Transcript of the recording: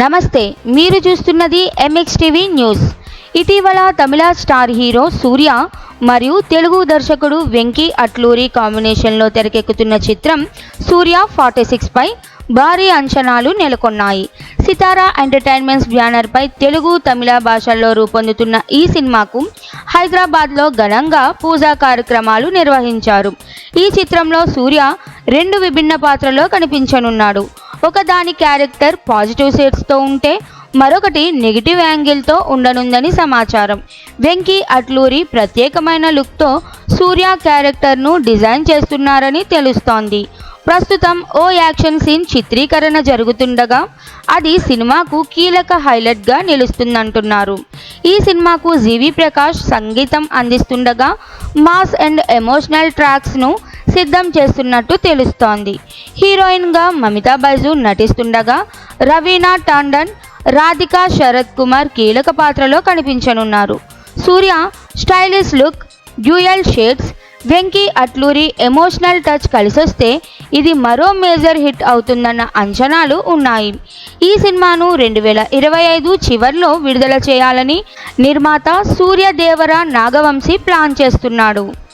నమస్తే మీరు చూస్తున్నది ఎంఎక్స్ టీవీ న్యూస్ ఇటీవల తమిళ స్టార్ హీరో సూర్య మరియు తెలుగు దర్శకుడు వెంకీ అట్లూరి కాంబినేషన్లో తెరకెక్కుతున్న చిత్రం సూర్య ఫార్టీ సిక్స్పై భారీ అంచనాలు నెలకొన్నాయి. సితారా ఎంటర్టైన్మెంట్స్ బ్యానర్పై తెలుగు తమిళ భాషల్లో రూపొందుతున్న ఈ సినిమాకు హైదరాబాద్లో ఘనంగా పూజా కార్యక్రమాలు నిర్వహించారు. ఈ చిత్రంలో సూర్య రెండు విభిన్న పాత్రలో కనిపించనున్నాడు. ఒకదాని క్యారెక్టర్ పాజిటివ్ షేడ్స్తో ఉంటే మరొకటి నెగిటివ్ యాంగిల్తో ఉండనుందని సమాచారం. వెంకీ అట్లూరి ప్రత్యేకమైన లుక్తో సూర్య క్యారెక్టర్ను డిజైన్ చేస్తున్నారని తెలుస్తోంది. ప్రస్తుతం ఓ యాక్షన్ సీన్ చిత్రీకరణ జరుగుతుండగా అది సినిమాకు కీలక హైలైట్గా నిలుస్తుందంటున్నారు. ఈ సినిమాకు జీవి ప్రకాష్ సంగీతం అందిస్తుండగా మాస్ అండ్ ఎమోషనల్ ట్రాక్స్ను సిద్ధం చేస్తున్నట్టు తెలుస్తోంది. హీరోయిన్గా మమితా బైజు నటిస్తుండగా రవీనా టాండన్ రాధికా శరత్ కుమార్ కీలక పాత్రలో కనిపించనున్నారు. Suriya stylish look dual shades Venky Atluri emotional touch కలిసొస్తే ఇది మరో మేజర్ హిట్ అవుతుందన్న అంచనాలు ఉన్నాయి. ఈ సినిమాను రెండు వేల ఇరవై ఐదు చివర్లో విడుదల చేయాలని నిర్మాత సూర్య దేవర నాగవంశీ ప్లాన్ చేస్తున్నాడు.